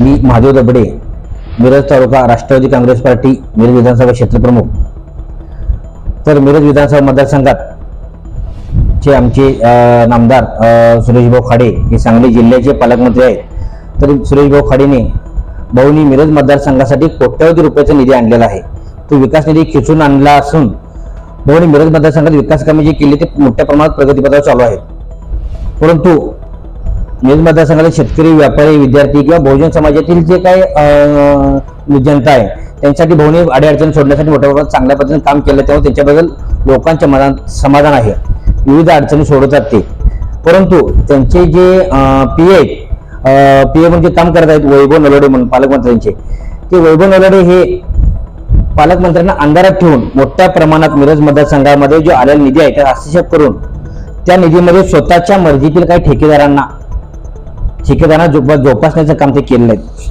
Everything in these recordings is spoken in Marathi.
मी महादेव दबडे मिरज तालुका राष्ट्रवादी काँग्रेस पार्टी मिरज विधानसभा क्षेत्रप्रमुख. तर मिरज विधानसभा मतदारसंघात चे आमचे नामदार सुरेशभाऊ खाडे हे सांगली जिल्ह्याचे पालकमंत्री आहेत. तर सुरेशभाऊ खाडेने भाऊनी मिरज मतदारसंघासाठी कोट्यवधी रुपयाचा निधी आणलेला आहे. तो विकास निधी खिचून आणला असून भाऊनी मिरज मतदारसंघात विकास कामे जी केली ते मोठ्या प्रमाणात प्रगतीपथावर चालू आहेत. परंतु न्यूज मतदारसंघातील शेतकरी व्यापारी विद्यार्थी किंवा बहुजन समाजातील जे काही अं, जनता आहे त्यांच्यासाठी भाऊनी अडीअडचणी सोडण्यासाठी मोठ्या प्रमाणात चांगल्या पद्धतीने काम केलं त्यामुळे त्यांच्याबद्दल लोकांच्या मनात समाधान आहे. विविध अडचणी सोडवतात ते. परंतु त्यांचे J P A P A म्हणजे काम करत आहेत वैभव नलोडे म्हणून पालकमंत्र्यांचे ते वैभव नलोडे हे पालकमंत्र्यांना अंधारात ठेवून मोठ्या प्रमाणात मिरज मतदारसंघामध्ये जो आलेला निधी आहे त्याचा हस्तक्षेप करून त्या निधीमध्ये स्वतःच्या मर्जीतील काही ठेकेदारांना ठेकेदारांना जोप जोपासण्याचं काम ते केलेलं आहे.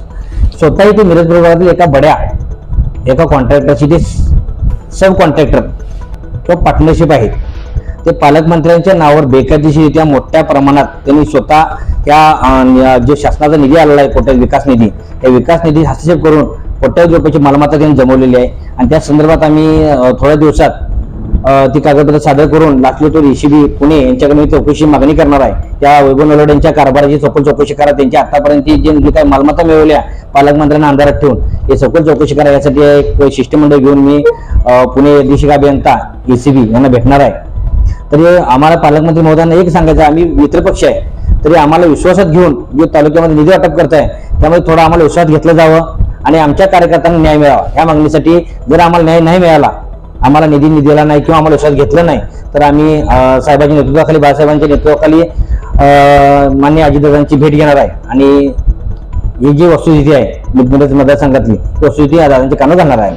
स्वतःही ते मिरज प्रभागातील एका बड्या एका कॉन्ट्रॅक्टरची ते सब कॉन्ट्रॅक्टर किंवा पार्टनरशिप आहेत ते पालकमंत्र्यांच्या नावावर बेकायदेशीरित्या मोठ्या प्रमाणात त्यांनी स्वतः त्या जे शासनाचा निधी आलेला आहे कोट्यात विकास निधी त्या विकास निधी हस्तक्षेप करून कोट्यावधी रुपयाची मालमत्ता त्यांनी जमवलेली आहे. आणि त्या संदर्भात आम्ही थोड्या दिवसात ती कागदपत्र सादर करून लाचलुचपत ईसीबी पुणे यांच्याकडे मी चौकशी मागणी करणार आहे. त्या वैभव नलोड यांच्या कारभाराची सखोल चौकशी करा. त्यांच्या आतापर्यंत जे जे काही मालमत्ता मिळवल्या पालकमंत्र्यांना अंधारात ठेवून. हे सखोल चौकशी करा. यासाठी एक शिष्टमंडळ घेऊन मी पुणे निर्देशिका अभियंता ईसीबी यांना भेटणार आहे. तरी आम्हाला पालकमंत्री महोदयांना एक सांगायचं आम्ही मित्रपक्ष आहे. तरी आम्हाला विश्वासात घेऊन जे तालुक्यामध्ये निधी वाटप करताय त्यामुळे थोडं आम्हाला विश्वासात घेतलं जावं आणि आमच्या कार्यकर्त्यांना न्याय मिळावा. या मागणीसाठी जर आम्हाला न्याय नाही मिळाला आम्हाला निधी दिला नाही किंवा आम्हाला विश्वास घेतला नाही तर आम्ही साहेबांच्या नेतृत्वाखाली बाळासाहेबांच्या नेतृत्वाखाली अं, मान्य अजितदादांची भेट घेणार आहे. आणि ही जी वस्तुस्थिती आहे मिरज मतदारसंघातली ती वस्तुस्थिती दादांच्या कानं घालणार आहे.